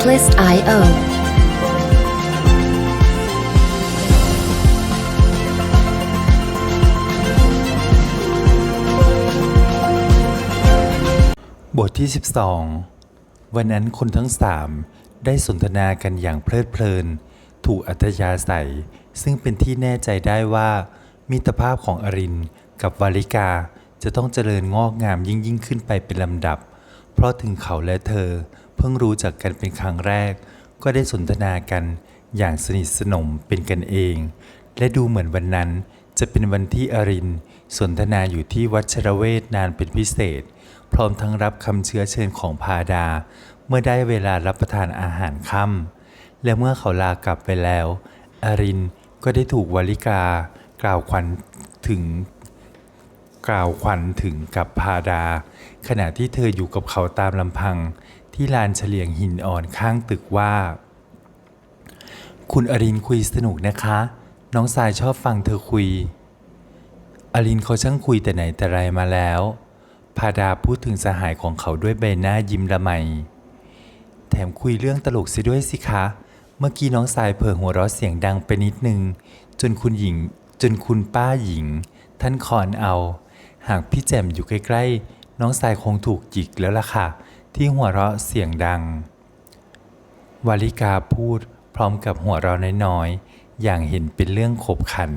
Artlist.io บทที่ 12 วันนั้นคนทั้งสามได้สนทนากันอย่างเพลิดเพลิน ถูกอัธยาศัย ซึ่งเป็นที่แน่ใจได้ว่า มิตรภาพของอรินกับวาลิกาจะต้องเจริญงอกงามยิ่งยิ่งขึ้นไปเป็นลำดับ เพราะถึงเขาและเธอ เพิ่งรู้จักกันเป็นครั้งแรก ก็ได้สนทนากันอย่างสนิทสนมเป็นกันเอง และดูเหมือนวันนั้นจะเป็นวันที่อรินสนทนาอยู่ที่วัชรเวทนานเป็นพิเศษ พร้อมทั้งรับคำเชื้อเชิญของพาดา เมื่อได้เวลารับประทานอาหารค่ำและเมื่อเขาลากลับไปแล้ว อรินก็ได้ถูกวลิกากล่าวขวัญถึง กล่าวขวัญถึงกับพาดา ขณะที่เธออยู่กับเขาตามลำพัง ที่ลานเฉลียงหินอ่อนข้างตึกว่า คุณอรินคุยสนุกนะคะ น้องสายชอบฟังเธอคุยอลินเขาช่างคุยแต่ไหนแต่ไรมาแล้วพาดาพูดถึงสหายของเขาด้วยใบหน้ายิ้มละไม แถมคุยเรื่องตลกเสียด้วยสิคะ เมื่อกี้น้องสายเผลอหัวเราะเสียงดังไปนิดนึง จนคุณหญิง จนคุณป้าหญิง ท่านคอนเอา หากพี่แจ่มอยู่ใกล้ๆ น้องสายคงถูกจิกแล้วล่ะค่ะ ที่หัวเราะเสียงดัง วาลิกาพูดพร้อมกับหัวเราะน้อยๆ อย่างเห็นเป็นเรื่องขบขัน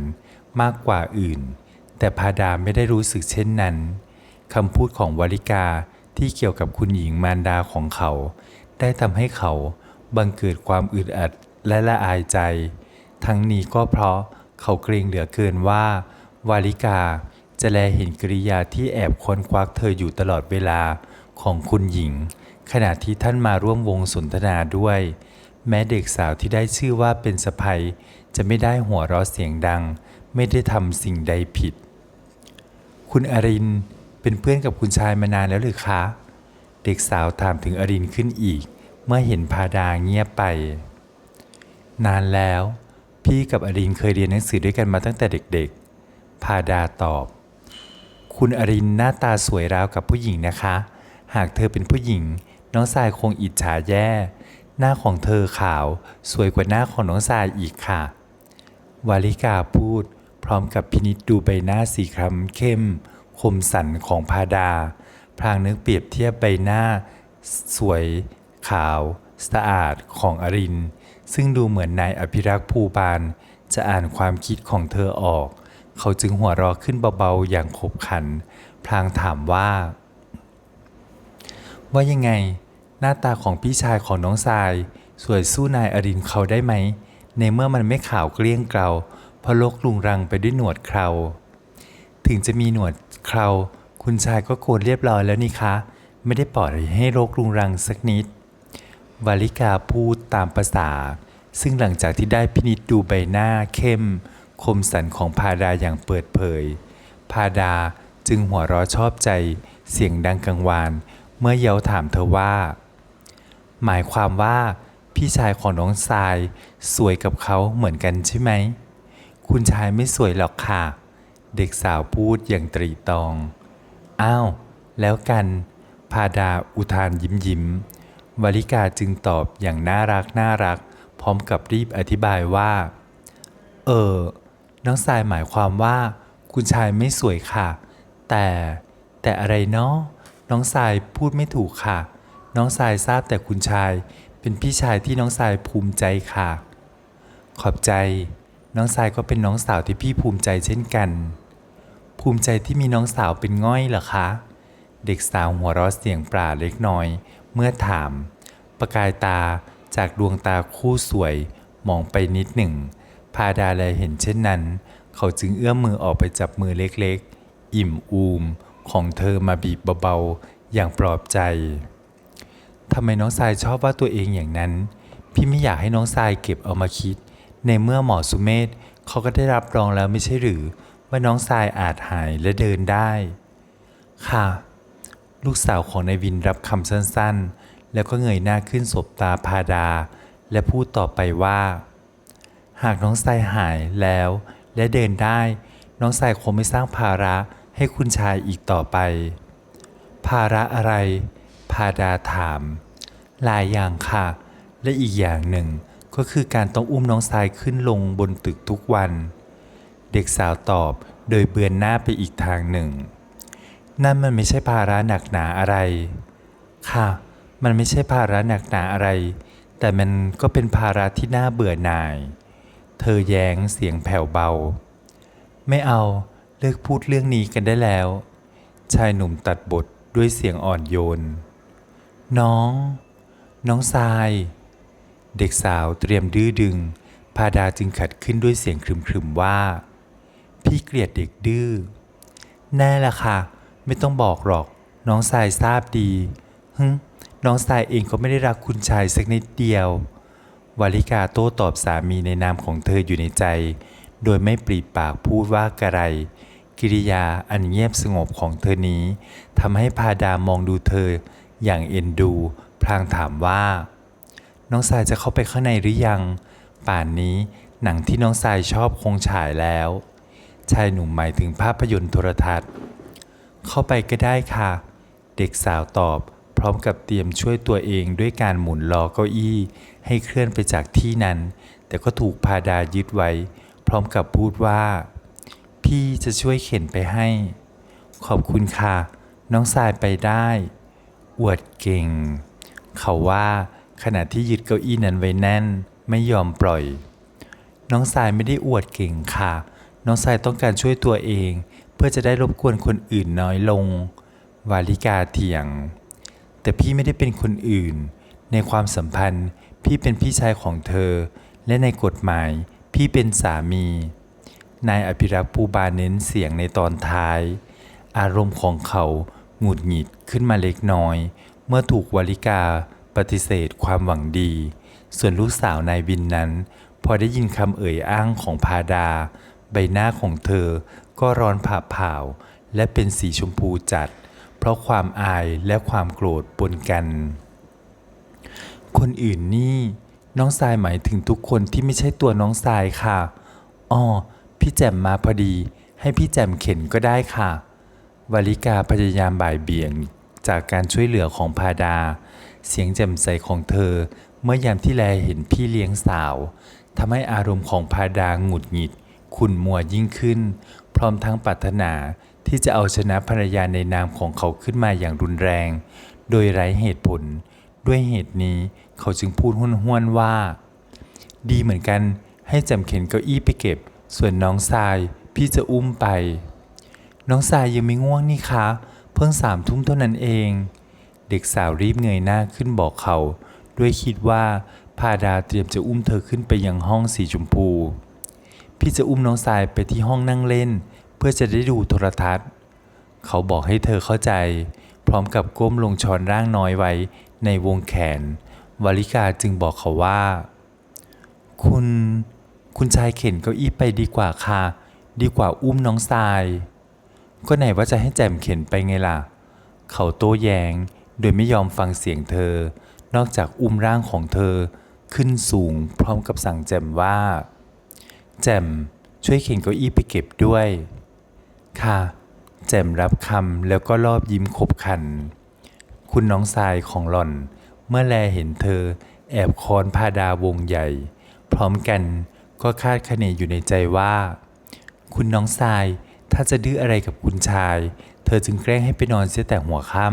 มากกว่าอื่น แต่พาดาไม่ได้รู้สึกเช่นนั้นคำพูดของวาลิกาที่เกี่ยวกับคุณหญิงมารดาของเขา ได้ทำให้เขาบังเกิดความอึดอัดและละอายใจ ทั้งนี้ก็เพราะเขาเกรงเหลือเกินว่า วาลิกาจะแลเห็นกริยาที่แอบค้นควักเธออยู่ตลอดเวลา ของคุณหญิง ขณะที่ท่านมาร่วมวงสนทนาด้วย แม้เด็กสาวที่ได้ชื่อว่าเป็นสะใภ้จะไม่ได้หัวเราะเสียงดัง ไม่ได้ทำสิ่งใดผิด คุณอรินเป็นเพื่อนกับคุณชายมานานแล้วหรือคะ เด็กสาวถามถึงอรินขึ้นอีก เมื่อเห็นพาดาเงียบไป นานแล้ว พี่กับอรินเคยเรียนหนังสือด้วยกันมาตั้งแต่เด็กๆพาดาตอบ คุณอรินหน้าตาสวยราวกับผู้หญิงนะคะ หากเธอเป็นผู้หญิง น้องสายคงอิจฉาแย่ หน้าของเธอขาว สวยกว่าหน้าของน้องสายอีกค่ะ วาลิกาพูด พร้อมกับพินิจดูใบหน้าสีคล้ำเข้ม คมสันของพาดา พลางนึกเปรียบเทียบใบหน้า สวย ขาว สะอาดของอริน ซึ่งดูเหมือนนายอภิรักษ์ภูบาลจะอ่านความคิดของเธอออก เขาจึงหัวเราะขึ้นเบาๆอย่างขบขัน พลางถามว่า ว่ายังไง หน้าตาของพี่ชายของน้องทราย สวยสู้นายอรินเขาได้ไหม ในเมื่อมันไม่ขาวเกลี้ยงเกลาเพราะโลกลุงรังไปด้วยหนวดเครา ถึงจะมีหนวดเครา คุณชายก็โกนเรียบร้อยแล้วนี่คะ ไม่ได้ปล่อยให้โรครุงรังสักนิด วาลิกาพูดตามภาษา ซึ่งหลังจากที่ได้พินิจดูใบหน้าเข้ม คมสันของพาดาอย่างเปิดเผย พาดาจึงหัวเราะชอบใจ เสียงดังกังวาน เมื่อเยาถามเธอว่า หมายความว่าพี่ชายของน้องทรายสวยกับเขาเหมือนกันใช่ไหม คุณชายไม่สวยหรอกค่ะ เด็กสาวพูดอย่างตรีตอง อ้าว แล้วกัน พาดาอุทานยิ้มยิ้มวาลิกาจึงตอบอย่างน่ารักน่ารัก พร้อมกับรีบอธิบายว่า เออ น้องทรายหมายความว่า คุณชายไม่สวยค่ะ แต่แต่อะไรเนาะ น้องทรายพูดไม่ถูกค่ะ น้องทรายทราบแต่คุณชาย เป็นพี่ชายที่น้องทรายภูมิใจค่ะ ขอบใจ น้องทรายก็เป็นน้องสาวที่พี่ภูมิใจเช่นกัน ภูมิใจที่มีน้องสาวเป็นง่อยเหรอคะ เด็กสาวหัวเราะเสียงปราเล็กน้อย เมื่อถาม ประกายตาจากดวงตาคู่สวยมองไปนิดหนึ่ง พาดาแลเห็นเช่นนั้น เขาจึงเอื้อมมือออกไปจับมือเล็กๆ อิ่มอูม ของเธอมาบีบเบาๆ อย่างปลอบใจทำไมน้องทรายชอบว่าตัวเองอย่างนั้น พี่ไม่อยากให้น้องทรายเก็บเอามาคิด ในเมื่อหมอสุเมธเขาก็ได้รับรองแล้วไม่ใช่หรือ ว่าน้องทรายอาจหายและเดินได้ ค่ะ ลูกสาวของนายวินรับคำสั้นๆ แล้วก็เงยหน้าขึ้นสบตาพาดา และพูดต่อไปว่า หากน้องทรายหายแล้ว และเดินได้ น้องทรายคงไม่สร้างภาระ ให้คุณชายอีกต่อไป ภาระอะไร พาดาถาม หลายอย่างค่ะ และอีกอย่างหนึ่งก็คือการต้องอุ้มน้องทรายขึ้นลงบนตึกทุกวัน เด็กสาวตอบโดยเบือนหน้าไปอีกทางหนึ่ง นั่นมันไม่ใช่ภาระหนักหนาอะไร ค่ะ มันไม่ใช่ภาระหนักหนาอะไร แต่มันก็เป็นภาระที่น่าเบื่อหน่าย เธอแย้งเสียงแผ่วเบา ไม่เอา เลิกพูดเรื่องนี้กันได้แล้ว ชายหนุ่มตัดบทด้วยเสียงอ่อนโยน น้อง น้องทราย เด็กสาวเตรียมดื้อดึง พาดาจึงขัดขึ้นด้วยเสียงครึมๆว่า พี่เกลียดเด็กดื้อ แน่ละค่ะ ไม่ต้องบอกหรอก น้องทรายทราบดีฮึน้องทรายเองก็ไม่ได้รักคุณชายสักนิดเดียว วาลิกาโต้ตอบสามีในนามของเธออยู่ในใจ โดยไม่ปรีปากพูดว่ากระไร กิริยาอันเงียบสงบของเธอนี้ทำให้พาดามองดูเธออย่างเอ็นดู พลางถามว่า น้องทรายจะเข้าไปข้างในหรือยัง ป่านนี้หนังที่น้องทรายชอบคงฉายแล้ว ชายหนุ่มหมายถึงภาพยนตร์โทรทัศน์ เข้าไปก็ได้ค่ะ เด็กสาวตอบ พร้อมกับเตรียมช่วยตัวเองด้วยการหมุนล้อเก้าอี้ ให้เคลื่อนไปจากที่นั้น แต่ก็ถูกพาดายึดไว้ พร้อมกับพูดว่า พี่จะช่วยเข็นไปให้ ขอบคุณค่ะ น้องทรายไปได้ อวดเก่ง เขาว่าขณะที่ยึดเก้าอี้นั้นไว้แน่นไม่ยอมปล่อย น้องทรายไม่ได้อวดเก่งค่ะ น้องทรายต้องการช่วยตัวเอง เพื่อจะได้รบกวนคนอื่นน้อยลง วาลิกาเถียง แต่พี่ไม่ได้เป็นคนอื่น ในความสัมพันธ์พี่เป็นพี่ชายของเธอ และในกฎหมายพี่เป็นสามี นายอภิรักษ์ภูบาเน้นเสียงในตอนท้าย อารมณ์ของเขาหงุดหงิดขึ้นมาเล็กน้อย เมื่อถูกวาลิกาปฏิเสธความหวังดี ส่วนลูกสาวนายวินนั้น พอได้ยินคำเอ่ยอ้างของพาดา ใบหน้าของเธอก็ร้อนผ่าเผาและเป็นสีชมพูจัด เพราะความอายและความโกรธปนกัน คนอื่นนี่ น้องทรายหมายถึงทุกคนที่ไม่ใช่ตัวน้องทรายค่ะอ้อ พี่แจ่มมาพอดี ให้พี่แจ่มเข็นก็ได้ค่ะวาลิกาพยายามบ่ายเบี่ยงจากการช่วยเหลือของพาดา เสียงแจ่มใสของเธอ เมื่อยามที่แลเห็นพี่เลี้ยงสาวทำให้อารมณ์ของพาดาหงุดหงิด ขุ่นมัวยิ่งขึ้น พร้อมทั้งปรารถนาที่จะเอาชนะภรรยาในนามของเขาขึ้นมาอย่างรุนแรง โดยไร้เหตุผล ด้วยเหตุนี้เขาจึงพูดห้วนๆว่า ดีเหมือนกันให้แจำเข็นเก้าอี้ไปเก็บ ส่วนน้องทรายพี่จะอุ้มไป น้องทรายยังไม่ง่วงนี่คะ เพิ่งสามทุ่มเท่านั้นเอง เด็กสาวรีบเงยหน้าขึ้นบอกเขา ด้วยคิดว่าพาดาเตรียมจะอุ้มเธอขึ้นไปยังห้องสีชมพู พี่จะอุ้มน้องทรายไปที่ห้องนั่งเล่น เพื่อจะได้ดูโทรทัศน์ เขาบอกให้เธอเข้าใจ พร้อมกับก้มลงช้อนร่างน้อยไว้ในวงแขน วาลิกาจึงบอกเขาว่า คุณ คุณชายเข็นเก้าอี้ไปดีกว่าค่ะ ดีกว่าอุ้มน้องทราย ก็ไหนว่าจะให้แจมเข็นไปไงล่ะ เขาโต้แยง้ง โดยไม่ยอมฟังเสียงเธอ นอกจากอุ้มร่างของเธอ ขึ้นสูงพร้อมกับสั่งแจมว่า แจมช่วยเข็นเก้าอี้ไปเก็บด้วย ค่ะ แจมรับคำแล้วก็รอบยิ้มขบขัน คุณน้องทรายของหล่อน เมื่อแลเห็นเธอ แอบคอนพาดาวงใหญ่ พร้อมกัน ก็คาดคะเนอยู่ในใจว่า คุณน้องทรายถ้าจะดื้ออะไรกับคุณชาย เธอจึงแกล้งให้ไปนอนเสียแต่หัวค่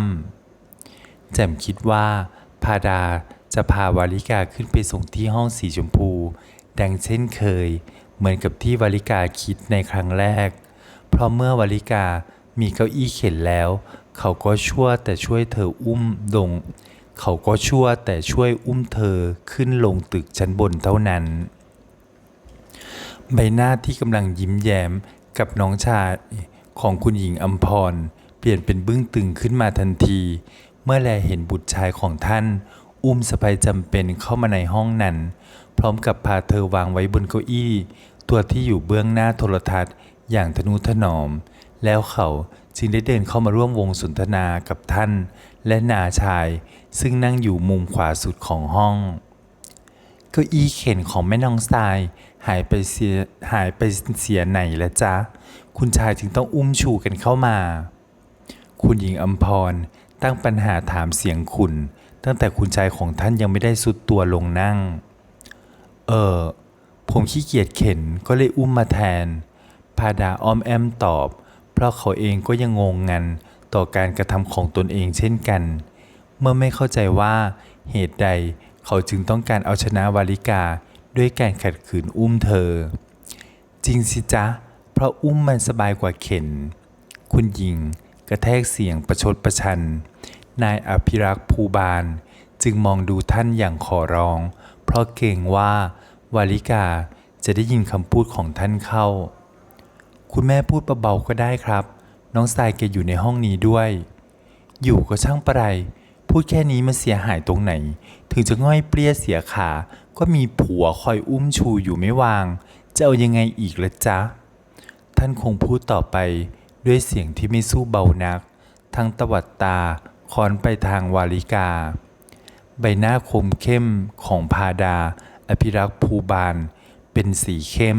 ำแจ่มคิดว่า พาดาจะพาวาลิกาขึ้นไปส่งที่ห้องสีชมพู ดังเช่นเคย เหมือนกับที่วาลิกาคิดในครั้งแรก เพราะเมื่อวาลิกามีเก้าอี้เข็นแล้ว เขาก็ชั่วแต่ช่วยเธออุ้มลง เขาก็ชั่วแต่ช่วยอุ้มเธอขึ้นลงตึกชั้นบนเท่านั้น ใบหน้าที่กำลังยิ้มแย้มกับน้องชายของคุณหญิงอัมพร เปลี่ยนเป็นบึ้งตึงขึ้นมาทันที เมื่อแลเห็นบุตรชายของท่าน อุ้มสะพายจำเป็นเข้ามาในห้องนั้น พร้อมกับพาเธอวางไว้บนเก้าอี้ ตัวที่อยู่เบื้องหน้าโทรทัศน์ อย่างทนุถนอม แล้วเขาจึงได้เดินเข้ามาร่วมวงสนทนากับท่าน และนาชาย ซึ่งนั่งอยู่มุมขวาสุดของห้อง เก้าอี้เข็นของแม่น้องทราย หายไปเสียหายไปเสียไหนแล้วจ๊ะ คุณชายจึงต้องอุ้มชูกันเข้ามา คุณหญิงอัมพรตั้งปัญหาถามเสียงขุนตั้งแต่คุณชายของท่านยังไม่ได้สุดตัวลงนั่ง เออ ผมขี้เกียจเข็นก็เลยอุ้มมาแทน พาดาอ้อมแอมตอบ เพราะเขาเองก็ยังงงงันต่อการกระทำของตนเองเช่นกัน เมื่อไม่เข้าใจว่าเหตุใดเขาจึงต้องการเอาชนะวาลิกา ด้วยการขัดขืนอุ้มเธอ จริงสิจ๊ะ เพราะอุ้มมันสบายกว่าเข็น คุณหญิงกระแทกเสียงประชดประชัน นายอภิรักษ์ภูบาล จึงมองดูท่านอย่างขอร้อง เพราะเกรงว่าวาลิกาจะได้ยินคำพูดของท่านเข้า คุณแม่พูดเบาๆก็ได้ครับ น้องสายแกอยู่ในห้องนี้ด้วย อยู่ก็ช่างประไร พูดแค่นี้มันเสียหายตรงไหน ถึงจะง่อยเปรี้ยเสียขา ก็มีผัวคอยอุ้มชูอยู่ไม่วาง จะเอายังไงอีกละจ๊ะ ท่านคงพูดต่อไปด้วยเสียงที่ไม่สู้เบานัก ทั้งตวัดตาค้อนไปทางวาลิกา ใบหน้าคมเข้มของพาดา อภิรักษ์ภูบาล เป็นสีเข้ม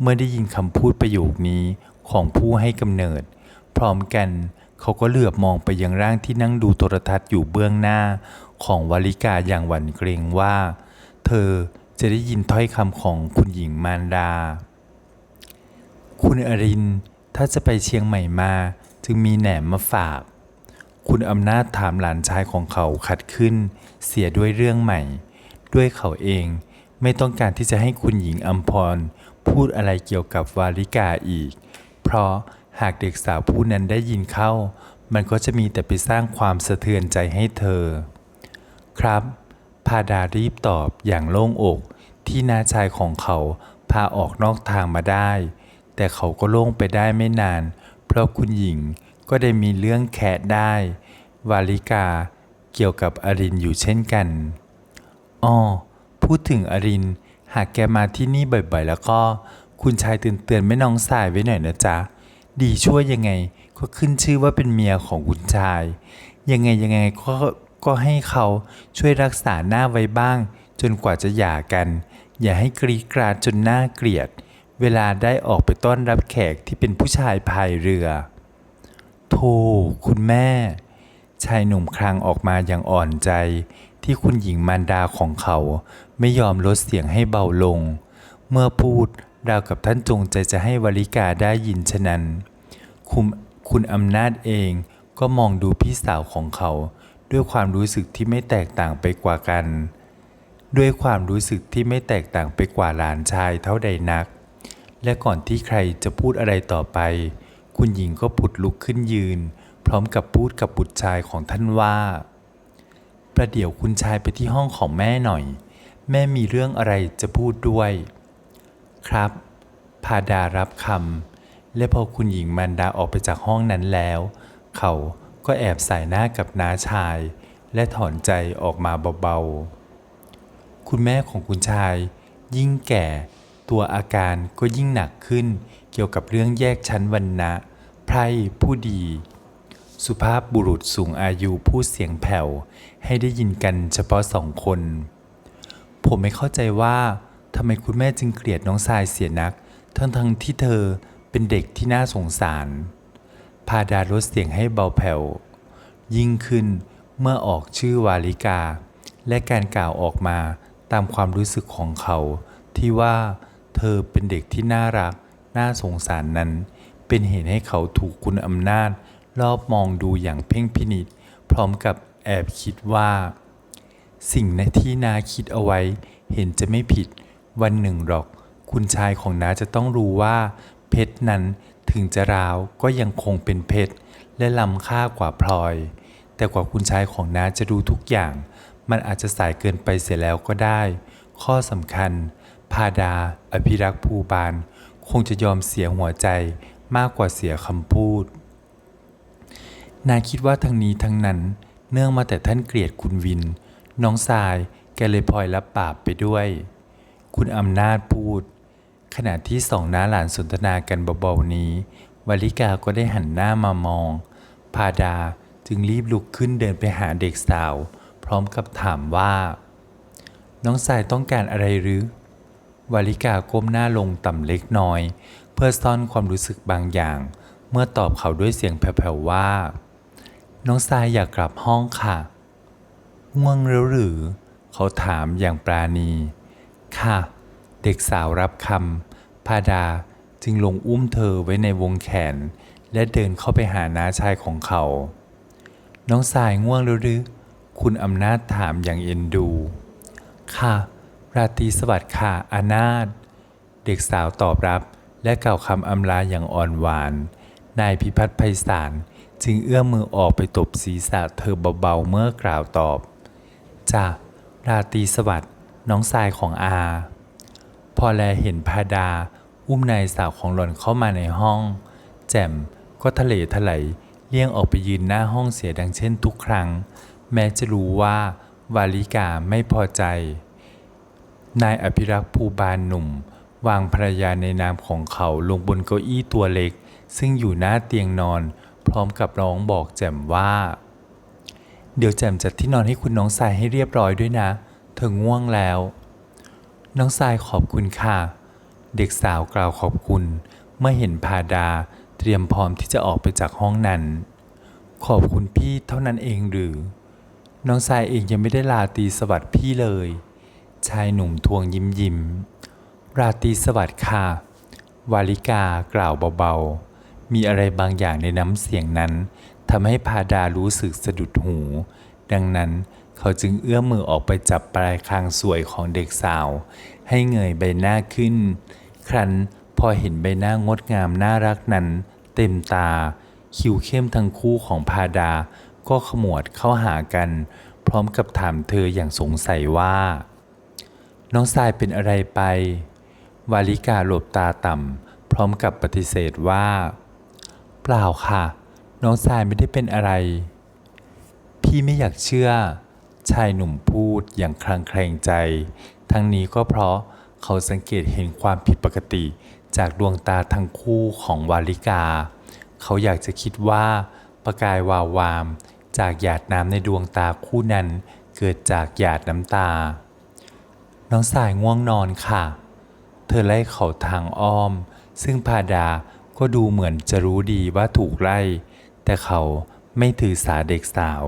เมื่อได้ยินคำพูดประโยคนี้ของผู้ให้กำเนิด พร้อมกันเขาก็เหลือบมองไปยังร่างที่นั่งดูโทรทัศน์อยู่เบื้องหน้าของวาลิกาอย่างหวั่นเกรงว่า เธอจะได้ยินถ้อยคำของคุณหญิงมารดา คุณอรินถ้าจะไปเชียงใหม่มาจึงมีแหนมมาฝาก คุณอำนาจถามหลานชายของเขาขัดขึ้น เสียด้วยเรื่องใหม่ ด้วยเขาเองไม่ต้องการที่จะให้คุณหญิงอัมพรพูดอะไรเกี่ยวกับวาลิกาอีก เพราะหากเด็กสาวผู้นั้นได้ยินเข้า มันก็จะมีแต่ไปสร้างความสะเทือนใจให้เธอ ครับ พาดารีบตอบอย่างโล่งอกที่น้าชายของเขาพาออกนอกทางมาได้ แต่เขาก็โล่งไปได้ไม่นาน เพราะคุณหญิงก็ได้มีเรื่องแคะได้ วาลิกาเกี่ยวกับอรินอยู่เช่นกันอ้อพูดถึงอริน หากแกมาที่นี่บ่อยๆ แล้วก็ คุณชายเตือนๆไม่น้องสายไว้หน่อยนะจ๊ะ ดีช่วยยังไงก็ขึ้นชื่อว่าเป็นเมียของคุณชาย ยังไงยังไงก็ ก็ให้เขาช่วยรักษาหน้าไว้บ้าง จนกว่าจะหย่ากัน อย่าให้กรีดกราดจนหน่าเกลียด เวลาได้ออกไปต้อนรับแขกที่เป็นผู้ชายพายเรือโธ่คุณแม่ ชายหนุ่มครางออกมาอย่างอ่อนใจ ที่คุณหญิงมารดาของเขา ไม่ยอมลดเสียงให้เบาลง เมื่อพูดราวกับท่านจงใจจะให้วลิกาได้ยินฉะนั้น คุณคุณอำนาจเองก็มองดูพี่สาวของเขา ด้วยความรู้สึกที่ไม่แตกต่างไปกว่ากัน ด้วยความรู้สึกที่ไม่แตกต่างไปกว่าหลานชายเท่าใดนัก และก่อนที่ใครจะพูดอะไรต่อไป คุณหญิงก็ผุดลุกขึ้นยืน พร้อมกับพูดกับบุตรชายของท่านว่า ประเดี๋ยวคุณชายไปที่ห้องของแม่หน่อย แม่มีเรื่องอะไรจะพูดด้วย ครับ พาดารับคำและพอคุณหญิงมันดาออกไปจากห้องนั้นแล้ว เขา ก็แอบสายหน้ากับน้าชาย และถอนใจออกมาเบาๆ คุณแม่ของคุณชาย ยิ่งแก่ ตัวอาการก็ยิ่งหนักขึ้น เกี่ยวกับเรื่องแยกชั้นวรรณะ ไพร่ผู้ดี สุภาพบุรุษสูงอายุพูดเสียงแผ่ว ให้ได้ยินกันเฉพาะสองคน ผมไม่เข้าใจว่าทำไมคุณแม่จึงเกลียดน้องทรายเสียนัก ทั้งๆทที่เธอเป็นเด็กที่น่าสงสาราดาลดเสียงให้เบาแผ่ว ยิ่งขึ้นเมื่อออกชื่อวาลิกา และการกล่าวออกมาตามความรู้สึกของเขา ที่ว่าเธอเป็นเด็กที่น่ารัก น่าสงสารนั้น เป็นเหตุให้เขาถูกคุณอำนาจ รอบมองดูอย่างเพ่งพินิษพร้อมกับแอบคิดว่า สิ่งในที่นาคิดเอาไว้ เห็นจะไม่ผิด วันหนึ่งหรอก คุณชายของนาจะต้องรู้ว่า เพชรนั้น ถึงจะร้าวก็ยังคงเป็นเพชรและล้ำค่ากว่าพลอย แต่กว่าคุณชายของน้าจะรู้ทุกอย่าง มันอาจจะสายเกินไปเสียแล้วก็ได้ ข้อสำคัญ พาดา อภิรักษ์ภูบาล คงจะยอมเสียหัวใจมากกว่าเสียคำพูด นาคิดว่าทั้งนี้ทั้งนั้น เนื่องมาแต่ท่านเกลียดคุณวิน น้องทรายแกเลยพลอยรับบาปไปด้วย คุณอำนาจพูด ขณะที่สองน้าหลานสนทนากันเบาๆนี้ วลิกาก็ได้หันหน้ามามอง พาดาจึงรีบลุกขึ้นเดินไปหาเด็กสาว พร้อมกับถามว่า น้องทรายต้องการอะไรหรือวาลิกาก้มหน้าลงต่ำเล็กน้อย เพื่อซ่อนความรู้สึกบางอย่าง เมื่อตอบเขาด้วยเสียงแผ่วๆว่า น้องทรายอยากกลับห้องค่ะง่วงแล้วหรือ เขาถามอย่างปราณี ค่ะ เด็กสาวรับคำพาดาจึงลงอุ้มเธอไว้ในวงแขน และเดินเข้าไปหาน้าชายของเขา น้องสายง่วงแล้วหรือ คุณอำนาจถามอย่างเอ็นดู ค่ะ ราตรีสวัสดิ์ค่ะอานาถเด็กสาวตอบรับและกล่าวคำอำลาอย่างอ่อนหวาน นายพิพัฒน์ไพศาลจึงเอื้อมมือออกไปตบศีรษะเธอเบาๆเมื่อกล่าวตอบจ้าราตรีสวัสดิ์น้องชายของอา พอแลเห็นพาดา อุ้มนายสาวของหล่อนเข้ามาในห้อง แจ่มก็ทะเลทลายเลี่ยงออกไปยืนหน้าห้องเสียดังเช่นทุกครั้ง แม้จะรู้ว่าวาลิกาไม่พอใจ นายอภิรักษ์ภูบาลหนุ่ม วางภรรยาในนามของเขาลงบนเก้าอี้ตัวเล็ก ซึ่งอยู่หน้าเตียงนอน พร้อมกับร้องบอกแจ่มว่า เดี๋ยวแจ่มจัดที่นอนให้คุณน้องทรายให้เรียบร้อยด้วยนะ เธอง่วงแล้ว น้องทรายขอบคุณค่ะ เด็กสาวกล่าวขอบคุณ เมื่อเห็นพาดาเตรียมพร้อมที่จะออกไปจากห้องนั้น ขอบคุณพี่เท่านั้นเองหรือ น้องทรายเองยังไม่ได้ลาตีสวัสดิ์พี่เลย ชายหนุ่มทวงยิ้มยิ้มราตีสวัสดิ์ค่ะ วาลิกากล่าวเบาๆ มีอะไรบางอย่างในน้ำเสียงนั้นทำให้พาดารู้สึกสะดุดหู ดังนั้น เขาจึงเอื้อมมือออกไปจับปลายคางสวยของเด็กสาว ให้เงยใบหน้าขึ้น ครั้นพอเห็นใบหน้างดงามน่ารักนั้น เต็มตา คิ้วเข้มทั้งคู่ของพาดา ก็ขมวดเข้าหากัน พร้อมกับถามเธออย่างสงสัยว่า น้องทรายเป็นอะไรไป วาลิกาหลบตาต่ำพร้อมกับปฏิเสธว่า เปล่าค่ะ น้องทรายไม่ได้เป็นอะไร พี่ไม่อยากเชื่อ ชายหนุ่มพูดอย่างคลางแคลงใจ ทั้งนี้ก็เพราะเขาสังเกตเห็นความผิดปกติจากดวงตาทั้งคู่ของวาลิกา เขาอยากจะคิดว่าประกายวาววาม จากหยาดน้ำในดวงตาคู่นั้น เกิดจากหยาดน้ำตา น้องสายง่วงนอนค่ะ เธอไล่เขาทางอ้อม ซึ่งพาดาก็ดูเหมือนจะรู้ดีว่าถูกไล่ แต่เขาไม่ถือสาเด็กสาว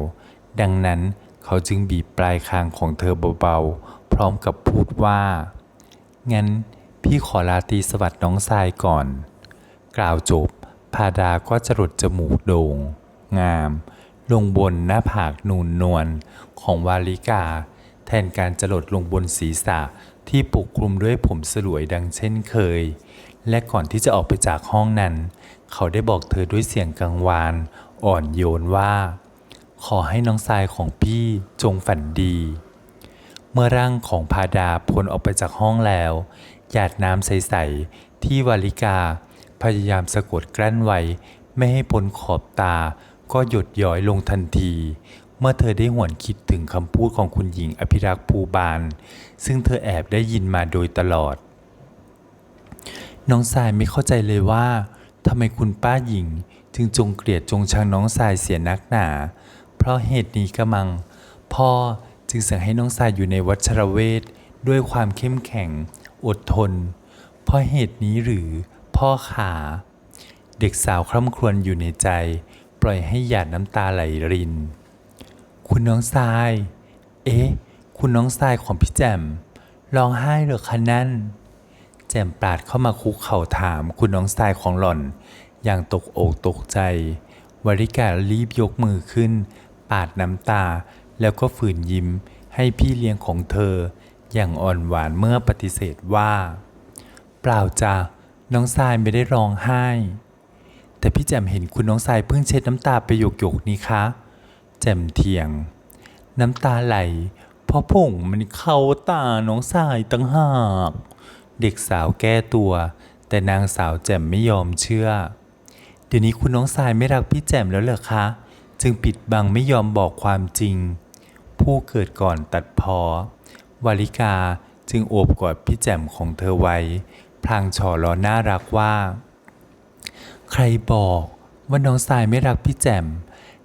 ดังนั้น เขาจึงบีบปลายคางของเธอเบาๆ พร้อมกับพูดว่า งั้นพี่ขอลาตีสวัสดิ์น้องทรายก่อน กล่าวจบ พาดาก็จรดจมูกโด่ง งาม ลงบนหน้าผากนูนนวลของวาลิกา แทนการจรดลงบนศีรษะที่ปกคลุมด้วยผมสลวยดังเช่นเคย และก่อนที่จะออกไปจากห้องนั้น เขาได้บอกเธอด้วยเสียงกังวาน อ่อนโยนว่า ขอให้น้องทรายของพี่จงฝันดี เมื่อร่างของพาดาพ้นออกไปจากห้องแล้ว หยาดน้ำใส ๆ ที่วาลิกา พยายามสะกดกลั้นไว้ ไม่ให้พ้นขอบตา ก็หยดย้อยลงทันที เมื่อเธอได้หวนคิดถึงคำพูดของคุณหญิงอภิรักษ์ภูบาล ซึ่งเธอแอบได้ยินมาโดยตลอด น้องสายไม่เข้าใจเลยว่าทำไมคุณป้าหญิงจึงจงเกลียดจงชังน้องสายเสียนักหนา เพราะเหตุนี้กระมัง พ่อจึงสั่งให้น้องสายอยู่ในวัชรเวทด้วยความเข้มแข็ง อดทน เพราะเหตุนี้หรือพ่อขา เด็กสาวคร่ำครวญอยู่ในใจ ปล่อยให้หยาดน้ำตาไหลริน คุณน้องทราย เอ๊ะ คุณน้องทรายของพี่แจ่มร้องไห้เหรอคะนั่น แจ่มปราดเข้ามาคุกเข่าถามคุณน้องทรายของหล่อน อย่างตกอกตกใจ วริการีบยกมือขึ้น ปาดน้ำตา แล้วก็ฝืนยิ้มให้พี่เลี้ยงของเธอ อย่างอ่อนหวานเมื่อปฏิเสธว่า เปล่าจ้ะน้องทรายไม่ได้ร้องไห้ แต่พี่แจ่มเห็นคุณน้องทรายเพิ่งเช็ดน้ำตาไปหยกๆนี่คะแจ่มเถียง น้ำตาไหล เพราะผงมันเข้าตาน้องสายตั้งหากเด็กสาวแก้ตัว แต่นางสาวแจ่มไม่ยอมเชื่อ เดี๋ยวนี้คุณน้องสายไม่รักพี่แจ่มแล้วเหรอคะ จึงปิดบังไม่ยอมบอกความจริง ผู้เกิดก่อนตัดพอ วาลิกาจึงโอบกอดพี่แจ่มของเธอไว้ พลางฉอล้อน่ารักว่า ใครบอกว่าน้องทรายไม่รักพี่แจ่ม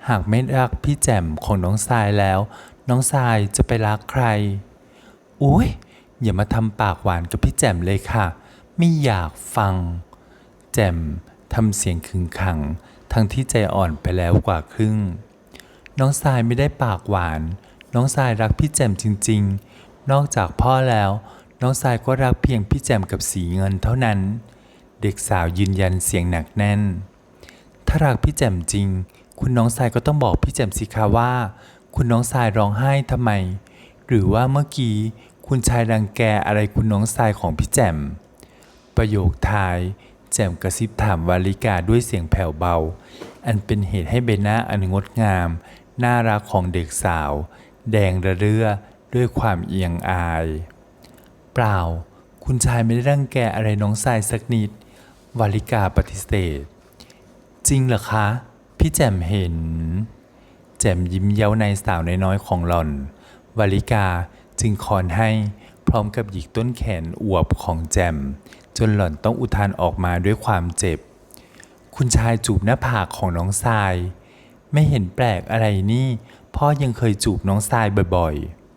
หากไม่รักพี่แจ่มของน้องทรายแล้ว น้องทรายจะไปรักใคร อุ้ยอย่ามาทำปากหวานกับพี่แจ่มเลยค่ะ ไม่อยากฟัง แจ่มทำเสียงขึงขัง ทั้งที่ใจอ่อนไปแล้วกว่าครึ่ง น้องทรายไม่ได้ปากหวาน น้องทรายรักพี่แจ่มจริง ๆ นอกจากพ่อแล้ว น้องทรายก็รักเพียงพี่แจ่มกับสีเงินเท่านั้น เด็กสาวยืนยันเสียงหนักแน่น ถ้ารักพี่แจ่มจริง คุณน้องทรายก็ต้องบอกพี่แจ่มสิคะว่า คุณน้องทรายร้องไห้ทำไม หรือว่าเมื่อกี้คุณชายรังแกอะไรคุณน้องทรายของพี่แจ่มประโยคท้าย แจ่มกระซิบถามวาลิกาด้วยเสียงแผ่วเบา อันเป็นเหตุให้ใบหน้าอันงดงาม น่ารักของเด็กสาว แดงระเรื่อด้วยความเอียงอาย เปล่า คุณชายไม่ได้รังแกอะไรน้องทรายสักนิด วาลิกาปฏิเสธ จริงเหรอคะ พี่แจ่มเห็น แจ่มยิ้มเย้าในสาวน้อยๆของหล่อน วาลิกาจึงคอนให้พร้อมกับหยิกต้นแขนอวบของแจ่ม จนหล่อนต้องอุทานออกมาด้วยความเจ็บ คุณชายจูบหน้าผากของน้องทราย ไม่เห็นแปลกอะไรนี่ พ่อยังเคยจูบน้องทรายบ่อย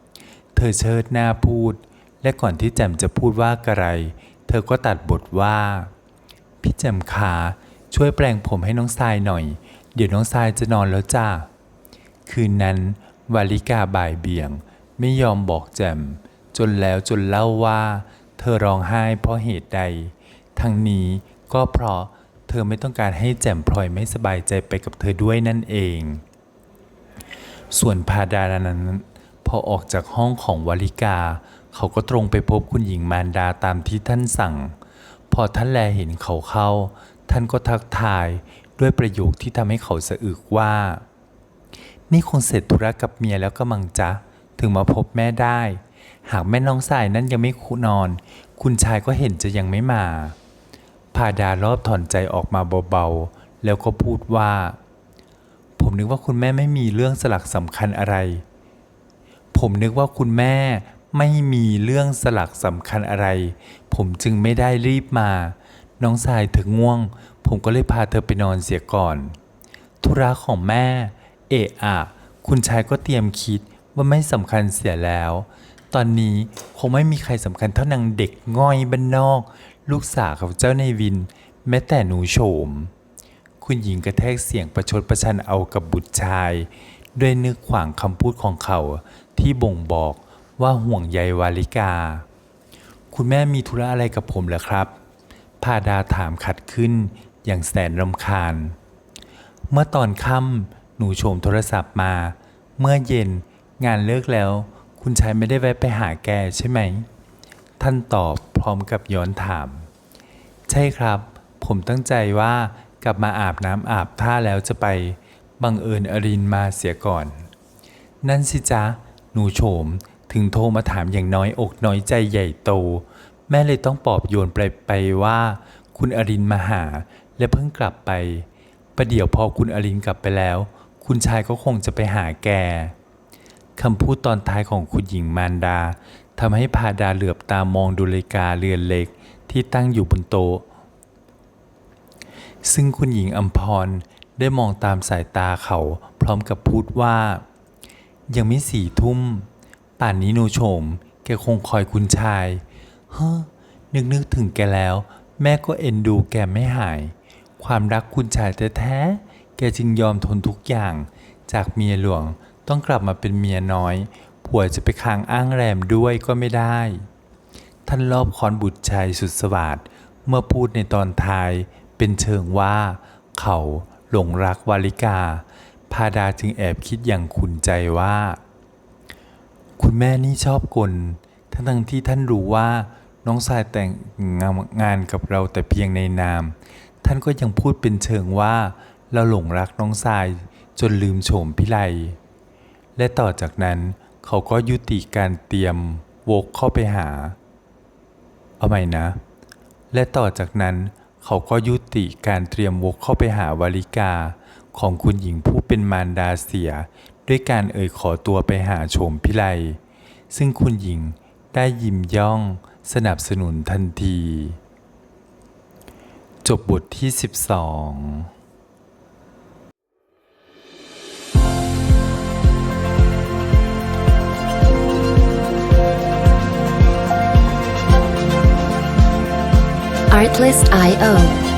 ๆ เธอเชิดหน้าพูด และก่อนที่แจมจะพูดว่ากระไร เธอก็ตัดบทว่า พี่แจมขาช่วยแปลงผมให้น้องทรายหน่อย เดี๋ยวน้องทรายจะนอนแล้วจ้าคืนนั้น วาลิกาบ่ายเบี่ยง ไม่ยอมบอกแจมจนแล้วจนเล่าว่า เธอร้องไห้เพราะเหตุใด ทั้งนี้ก็เพราะเธอไม่ต้องการให้แจ่มพลอยไม่สบายใจไปกับเธอด้วยนั่นเอง ส่วนพาดานั้นพอออกจากห้องของวลิกา เขาก็ตรงไปพบคุณหญิงมารดาตามที่ท่านสั่ง พอท่านแลเห็นเขาเข้า ท่านก็ทักทายด้วยประโยคที่ทำให้เขาสะอึกว่า นี่คงเสร็จธุระกับเมียแล้วก็มังจ๊ะ ถึงมาพบแม่ได้ หากแม่น้องสายนั้นยังไม่คุนอน คุณชายก็เห็นจะยังไม่มาพาดารอบถอนใจออกมาเบาๆ แล้วก็พูดว่า ผมนึกว่าคุณแม่ไม่มีเรื่องสลักสำคัญอะไร ผมนึกว่าคุณแม่ไม่มีเรื่องสลักสำคัญอะไร ผมจึงไม่ได้รีบมา น้องสายถึงง่วง ผมก็เลยพาเธอไปนอนเสียก่อน ธุระของแม่ เอะอะ คุณชายก็เตรียมคิดว่าไม่สำคัญเสียแล้ว ตอนนี้คงไม่มีใครสำคัญเท่านางเด็กง่อยบ้านนอก ลูกสาวของเจ้าในวิน แม้แต่หนูโฉม คุณหญิงกระแทกเสียงประชดประชันเอากับบุตรชาย ด้วยนึกขวางคำพูดของเขาที่บ่งบอกว่าห่วงใยวาลิกา คุณแม่มีธุระอะไรกับผมเหรอครับ พาดาถามขัดขึ้นอย่างแสนรำคาญ เมื่อตอนค่ำหนูโฉมโทรศัพท์มา เมื่อเย็นงานเลิกแล้ว คุณชายไม่ได้แวะไปหาแกใช่ไหม ท่านตอบพร้อมกับย้อนถาม ใช่ครับ ผมตั้งใจว่ากลับมาอาบน้ำอาบท่าแล้วจะไป บังเอิญอรินมาเสียก่อน นั่นสิจ๊ะ หนูโฉมถึงโทรมาถามอย่างน้อยอกน้อยใจใหญ่โต แม่เลยต้องปอบโยนไปไปว่า คุณอรินมาหา และเพิ่งกลับไปประเดี๋ยวพอคุณอรินกลับไปแล้ว คุณชายก็คงจะไปหาแก คำพูดตอนท้ายของคุณหญิงมารดาทำให้พาดาเหลือบตามองดูนาฬิกาเรือนเล็กที่ตั้งอยู่บนโต๊ะ ซึ่งคุณหญิงอัมพรได้มองตามสายตาเขาพร้อมกับพูดว่า ยังไม่สี่ทุ่ม ป่านนี้นูโฉม แกคงคอยคุณชาย เฮ้อนึกนึกถึงแกแล้ว แม่ก็เอ็นดูแกไม่หาย ความรักคุณชายแท้ๆแกจึงยอมทนทุกอย่าง จากเมียหลวง ต้องกลับมาเป็นเมียน้อย ผัวจะไปค้างอ้างแรมด้วยก็ไม่ได้ ท่านรอบคอนบุตรชายสุดสวัสดเมื่อพูดในตอนท้ายเป็นเชิงว่า เขาหลงรักวาลิกา พาดาจึงแอบคิดอย่างขุนใจว่า คุณแม่นี่ชอบกลทั้งทั้งที่ท่านรู้ว่าน้องสายแต่งงานกับเราแต่เพียงในนาม ท่านก็ยังพูดเป็นเชิงว่า เราหลงรักน้องสายจนลืมโฉมพิไล และต่อจากนั้นเขาก็ยุติการเตรียมวกเข้าไปหา เอาใหม่นะ และต่อจากนั้นเขาก็ยุติการเตรียมวกเข้าไปหาวาลิกาของคุณหญิงผู้เป็นมารดาเสีย ด้วยการเอ่ยขอตัวไปหาโฉมพิไลซึ่งคุณหญิงได้ยิ้มย่องสนับสนุนทันที จบบทที่ 12 Artlist.io